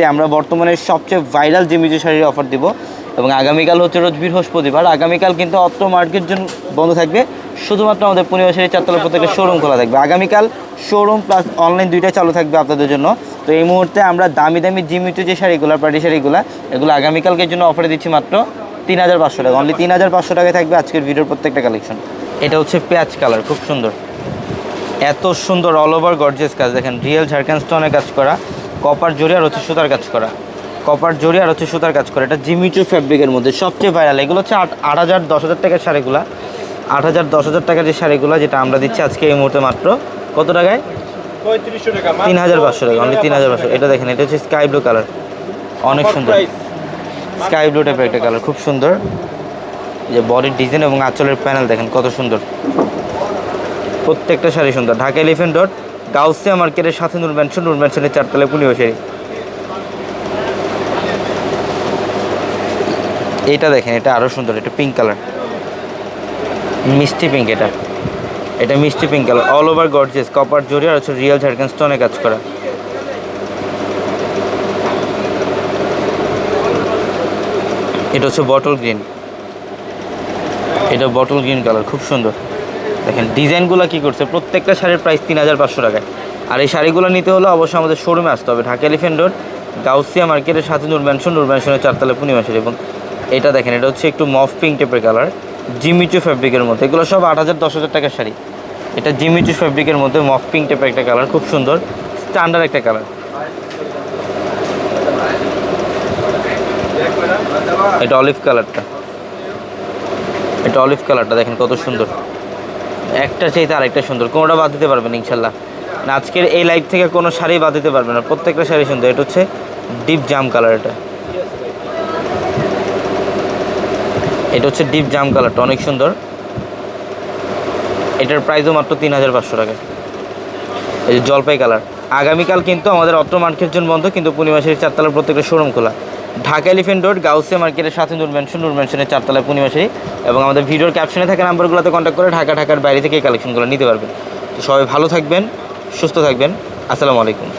মুহূর্তে আমরা বর্তমানে সবচেয়ে ভাইরাল যে জিমিজু শাড়ির অফার দিব এবং আগামীকাল হচ্ছে রোজ বৃহস্পতিবার। আগামীকাল কিন্তু অত্র মার্কেট জন্য বন্ধ থাকবে। শুধুমাত্র আমাদের পূর্ণিমা শাড়ি চারতলা প্রত্যেকের শোরুম খোলা থাকবে। আগামীকাল শোরুম প্লাস অনলাইন দুইটা চালু থাকবে আপনাদের জন্য। তো এই মুহূর্তে আমরা দামি দামি জিমিটু যে শাড়িগুলো পার্টি শাড়িগুলো এগুলো আগামীকালকের জন্য অফারে দিচ্ছি মাত্র তিন হাজার পাঁচশো টাকা। অনলি তিন হাজার পাঁচশো টাকায় থাকবে আজকের ভিডিওর প্রত্যেকটা কালেকশন এটা হচ্ছে পেঁয়াজ কালার খুব সুন্দর। এত সুন্দর অল ওভার গর্জিয়াস কাজ। দেখেন রিয়েল ঝাড়খান্ড স্টোনের কাজ করা। কপার জরি আর হচ্ছে সুতার কাজ করা। কপার জরি আর হচ্ছে সুতার কাজ করা। এটা জিমিচু ফ্যাব্রিকের মধ্যে সবচেয়ে ভাইরাল এগুলো হচ্ছে আট আট হাজার দশ হাজার টাকার শাড়িগুলা। আট হাজার দশ হাজার টাকার যে শাড়িগুলো যেটা আমরা দিচ্ছি আজকে এই মুহূর্তে মাত্র কত টাকায়? তিন হাজার পাঁচশো টাকা। অনলি তিন হাজার পাঁচশো এটা দেখেন এটা হচ্ছে স্কাই ব্লু কালার অনেক সুন্দর। স্কাই ব্লু টাইপের একটা কালার খুব সুন্দর। যে বডির ডিজাইন এবং আঁচলের প্যানেল দেখেন কত সুন্দর। প্রত্যেকটা শাড়ি সুন্দর। ঢাকা এলিফেন্ট ডট গাউসিয়া মার্কেটের সাথে নূর ম্যানশন নূর ম্যানশনের চারতলায় পুলিও শাড়ি। এটা দেখেন, এটা আরও সুন্দর, এটা পিঙ্ক কালার মিষ্টি পিঙ্ক এটা। এটা মিষ্টি pink colour all over gorgeous copper zari আর হচ্ছে রিয়েল ঝাড়খান্ড স্টোনে কাজ করা। এটা হচ্ছে বটল গ্রিন এটা বটল গ্রিন কালার খুব সুন্দর। দেখেন, ডিজাইনগুলো কী করছে? প্রত্যেকটা শাড়ির প্রাইস তিন হাজার পাঁচশো টাকায়। আর এই শাড়িগুলো নিতে হলে অবশ্যই আমাদের শোরুমে আসতে হবে। ঢাকা এলিফেন্ট রোড গাউসিয়া মার্কেটের সাথে নূর ম্যানশন চারতলা পূর্ণিমা শাড়ি। এবং এটা দেখেন, এটা হচ্ছে একটু মফ পিঙ্ক টাইপের কালার জিমিচু ফ্যাব্রিকের মধ্যে। এগুলো সব আট হাজার, দশ হাজার টাকার শাড়ি। এটা জিমিচু ফ্যাব্রিকের মধ্যে মফ পিঙ্ক টাইপের একটা কালার খুব সুন্দর স্ট্যান্ডার্ড একটা কালার এটা অলিভ কালারটা এটা অলিভ কালারটা দেখেন কত সুন্দর। একটা চাইতে আরেকটা সুন্দর, কোনোটা বাদ দিতে পারবেন ইনশাল্লাহ। না, আজকের এই লাইভ থেকে কোনো শাড়ি বাদ দিতে পারবেন না, প্রত্যেকটা শাড়ি সুন্দর, এটা হচ্ছে ডিপ জাম কালার এটা। এটা হচ্ছে ডিপ জাম কালারটা অনেক সুন্দর। এটার প্রাইসও মাত্র তিন হাজার পাঁচশো টাকা। এই যে জলপাই কালার আগামীকাল কিন্তু আমাদের অত্র মার্কেট জন্য বন্ধ, কিন্তু পূর্ণিমাসের চারতলার প্রত্যেকটা শোরুম খোলা। ঢাকা এলিফেন্ট রোড গাউসে মার্কেটের সাথে নূর মেনশন নূর মেনশনের চারতলায় পূর্ণিমাশারি এবং আমাদের ভিডিওর ক্যাপশনে থাকা নাম্বারগুলোতে কন্ট্যাক্ট করে ঢাকা, ঢাকার বাইরে থেকে কালেকশনগুলো নিতে পারবেন। তো সবাই ভালো থাকবেন, সুস্থ থাকবেন। আসসালামু আলাইকুম।